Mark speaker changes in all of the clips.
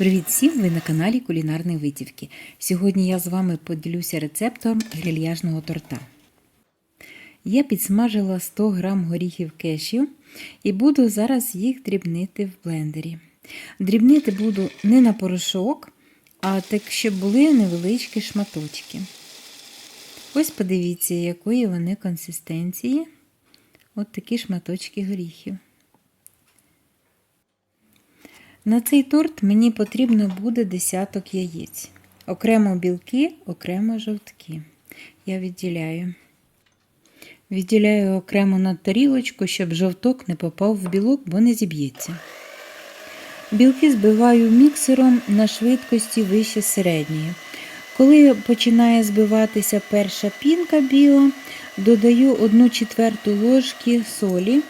Speaker 1: Привіт всім! Ви на каналі Кулінарні Витівки. Сьогодні я з вами поділюся рецептом грильяжного торта. Я підсмажила 100 г горіхів кешю і буду зараз їх дрібнити в блендері. Дрібнити буду не на порошок, а так, щоб були невеличкі шматочки. Ось подивіться, якої вони консистенції. От такі шматочки горіхів. На цей торт мені потрібно буде десяток яєць. Окремо білки, окремо жовтки. Я відділяю. Відділяю окремо на тарілочку, щоб жовток не попав в білок, бо не зіб'ється. Білки збиваю міксером на швидкості вище середньої. Коли починає збиватися перша пінка біла, додаю 1 четверту ложки солі.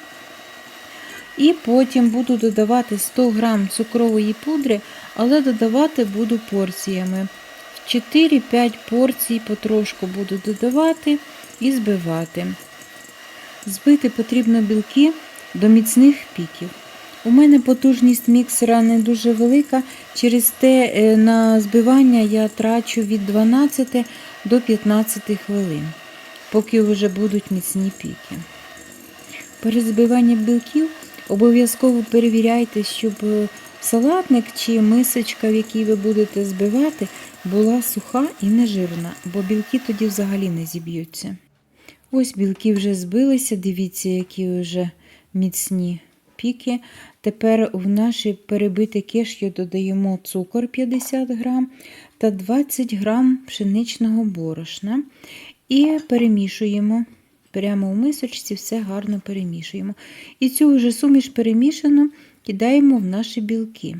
Speaker 1: І потім буду додавати 100 г цукрової пудри, але додавати буду порціями. 4-5 порцій потрошку буду додавати і збивати. Збити потрібно білки до міцних піків. У мене потужність міксера не дуже велика, через те на збивання я трачу від 12 до 15 хвилин, поки вже будуть міцні піки. Перед збиванням білків Обов'язково перевіряйте, щоб салатник чи мисочка, в якій ви будете збивати, була суха і нежирна, бо білки тоді взагалі не зіб'ються. Ось білки вже збилися, дивіться, які вже міцні піки. Тепер в наші перебите кешю додаємо цукор 50 грам та 20 грам пшеничного борошна і перемішуємо. Прямо у мисочці все гарно перемішуємо. І цю вже суміш перемішану кидаємо в наші білки.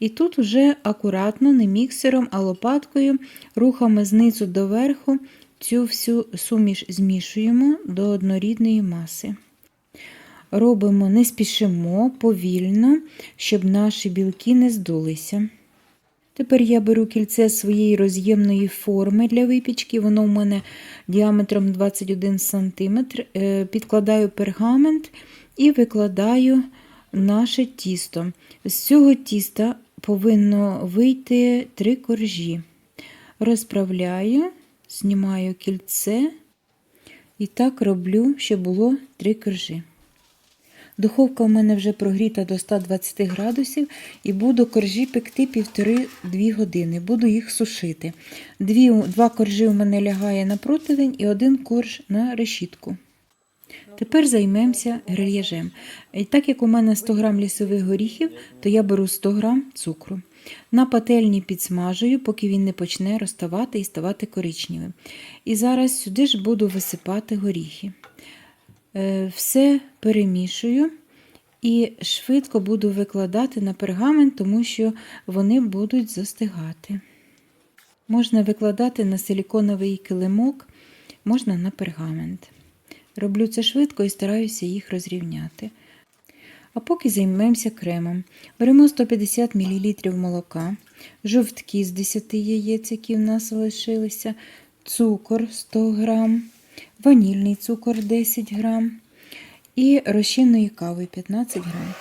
Speaker 1: І тут вже акуратно, не міксером, а лопаткою, рухами знизу до верху цю всю суміш змішуємо до однорідної маси. Робимо, не спішимо повільно, щоб наші білки не здулися. Тепер я беру кільце своєї роз'ємної форми для випічки, воно у мене діаметром 21 см, е, підкладаю пергамент і викладаю наше тісто. З цього тіста повинно вийти три коржі. Розправляю, знімаю кільце і так роблю, щоб було три коржі. Духовка у мене вже прогріта до 120 градусів і буду коржі пекти 1,5-2 години. Буду їх сушити. Дві, Два коржі у мене лягає на противень і один корж на решітку. Тепер займемося грильяжем. І так як у мене 100 г лісових горіхів, то я беру 100 г цукру. На пательні підсмажую, поки він не почне розставати і ставати коричневим. І зараз сюди ж буду висипати горіхи. Е, все перемішую і швидко буду викладати на пергамент, тому що вони будуть застигати. Можна викладати на силіконовий килимок, можна на пергамент. Роблю це швидко і стараюся їх розрівняти. А поки займемося кремом. Беремо 150 мл молока, жовтки з 10 яєць, які в нас залишилися, цукор 100 грам ванільний цукор 10 грам і розчинної кави 15 грам.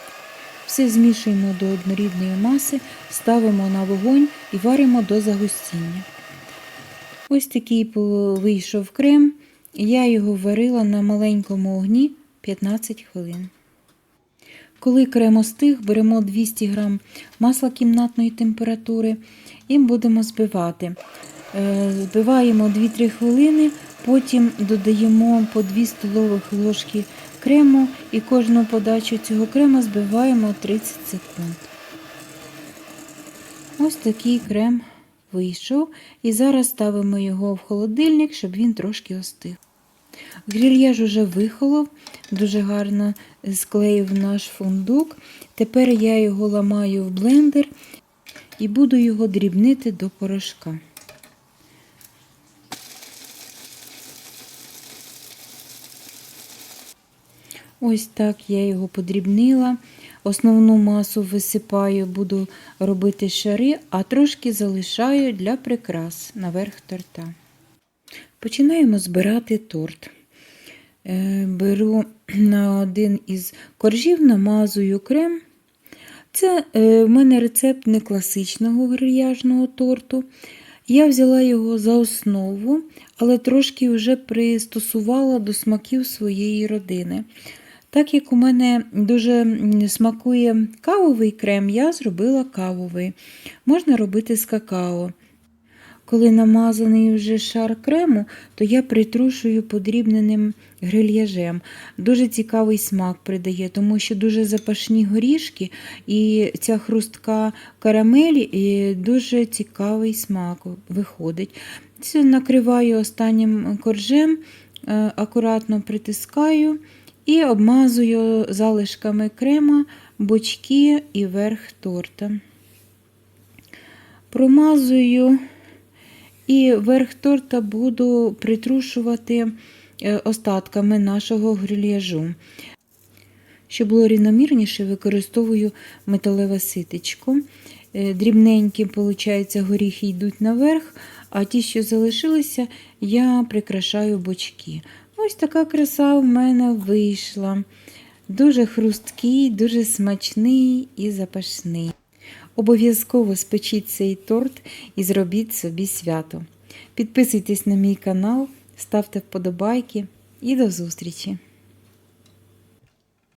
Speaker 1: Все змішуємо до однорідної маси, ставимо на вогонь і варимо до загустіння. Ось такий вийшов крем, я його варила на маленькому огні 15 хвилин. Коли крем остиг, беремо 200 г масла кімнатної температури і будемо збивати. Е, збиваємо 2-3 хвилини, Потім додаємо по 2 столових ложки крему і кожну подачу цього крему збиваємо 30 секунд. Ось такий крем вийшов. І зараз ставимо його в холодильник, щоб він трошки остив. Грильяж уже вихолов, дуже гарно склеїв наш фундук. Тепер я його ламаю в блендер і буду його дрібнити до порошка. Ось так я його подрібнила. Основну масу висипаю, буду робити шари, а трошки залишаю для прикрас наверх торта. Починаємо збирати торт. Е, беру на один із коржів, намазую крем Це е, в мене рецепт не класичного грильяжного торту. Я взяла його за основу, але трошки вже пристосувала до смаків своєї родини. Так як у мене дуже смакує кавовий крем, я зробила кавовий. Можна робити з какао. Коли намазаний вже шар крему, то я притрушую подрібненим грильяжем. Дуже цікавий смак придає, тому що дуже запашні горішки і ця хрустка карамелі і дуже цікавий смак виходить. Це накриваю останнім коржем, е, акуратно притискаю і обмазую залишками крема бочки і верх торта. Промазую і верх торта буду притрушувати е, остатками нашого грильяжу. Щоб було рівномірніше, використовую металеве ситечко. Е, Дрібненькі, виходить, горіхи йдуть наверх, а ті, що залишилися, я прикрашаю бочки. Ось така краса в мене вийшла. Дуже хрусткий, дуже смачний і запашний. Обов'язково спечіть цей торт і зробіть собі свято. Підписуйтесь на мій канал, ставте вподобайки і до зустрічі!